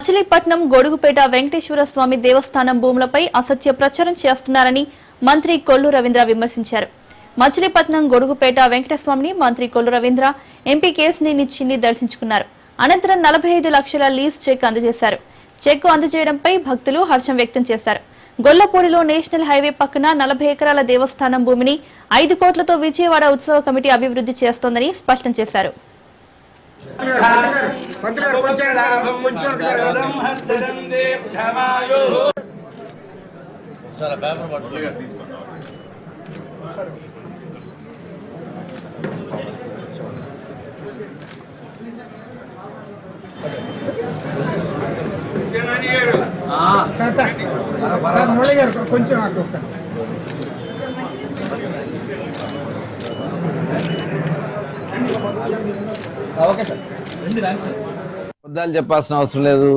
మచిలీపట్నం గొడుగుపేట వెంకటేశ్వర స్వామి దేవస్థానం భూములపై అసత్య ప్రచారం చేస్తున్నారని మంత్రి కొల్లు రవీంద్ర విమర్శించారు. మచిలీపట్నం గొడుగుపేట వెంకటస్వామిని మంత్రి కొల్లు రవీంద్ర ఎంపీ కేసినేని చిన్ని దర్శించుకున్నారు. అనంతరం నలభై ఐదు లక్షల లీజ్ చెక్ అందజేశారు. చెక్ అందజేయడంపై భక్తులు హర్షం వ్యక్తం చేశారు. గొల్లపూడిలో నేషనల్ హైవే పక్కన నలభై ఎకరాల దేవస్థానం భూమిని ఐదు కోట్లతో విజయవాడ ఉత్సవ కమిటీ అభివృద్ధి చేస్తోందని స్పష్టం చేశారు. పంతులు గారు కొంచెం సార్ సార్. సార్ మురళి గారు కొంచెం అటు అబద్ధాలు చెప్పాల్సిన అవసరం లేదు.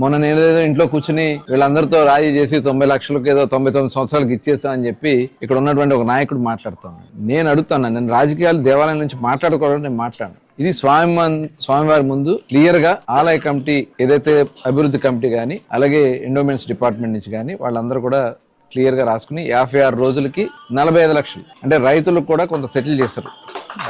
మొన్న నేను ఏదో ఇంట్లో కూర్చుని వీళ్ళందరితో రాజీ చేసి తొంభై లక్షలకు ఏదో తొంభై తొమ్మిది సంవత్సరాలకు ఇచ్చేస్తా అని చెప్పి ఇక్కడ ఉన్నటువంటి ఒక నాయకుడు మాట్లాడుతాను నేను అడుగుతాను నేను రాజకీయాలు దేవాలయం నుంచి మాట్లాడుకోవడం నేను మాట్లాడను. ఇది స్వామి స్వామివారి ముందు క్లియర్గా ఆలయ కమిటీ ఏదైతే అభివృద్ధి కమిటీ కానీ అలాగే ఎండోమెంట్స్ డిపార్ట్మెంట్ నుంచి కానీ వాళ్ళందరూ కూడా క్లియర్గా రాసుకుని యాభై ఆరు రోజులకి నలభై ఐదు లక్షలు. అంటే రైతులకు కూడా కొంత సెటిల్ చేశారు.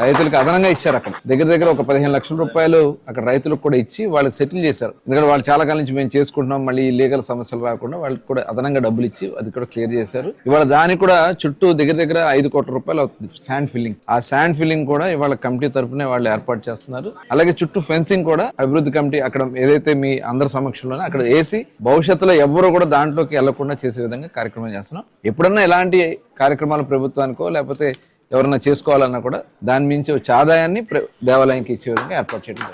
రైతులకు అదనంగా ఇచ్చారు అక్కడ. దగ్గర దగ్గర ఒక పదిహేను లక్షల రూపాయలు అక్కడ రైతులకు కూడా ఇచ్చి వాళ్ళకి సెటిల్ చేశారు. ఎందుకంటే వాళ్ళు చాలా కాలం నుంచి మేము చేసుకుంటున్నాం మళ్ళీ లీగల్ సమస్యలు రాకుండా వాళ్ళకి కూడా అదనంగా డబ్బులు ఇచ్చి అది కూడా క్లియర్ చేశారు. ఇవాళ దానికి కూడా చుట్టూ దగ్గర దగ్గర ఐదు కోట్ల రూపాయలు అవుతుంది శాండ్ ఫిల్లింగ్ ఆ శాండ్ ఫిల్లింగ్ కూడా ఇవాళ కమిటీ తరపునే వాళ్ళు ఏర్పాటు చేస్తున్నారు. అలాగే చుట్టూ ఫెన్సింగ్ కూడా అభివృద్ధి కమిటీ అక్కడ ఏదైతే మీ అందరి సమక్షంలోనే అక్కడ వేసి భవిష్యత్తులో ఎవరు కూడా దాంట్లోకి వెళ్ళకుండా చేసే విధంగా కార్యక్రమం చేస్తున్నాం. ఎప్పుడన్నా ఇలాంటి కార్యక్రమాలు ప్రభుత్వానికో లేకపోతే ఎవరైనా చేసుకోవాలన్నా కూడా దాని మించి వచ్చే ఆదాయాన్ని ప్ర- దేవాలయానికి ఇచ్చే విధంగా ఏర్పాటు చేయడం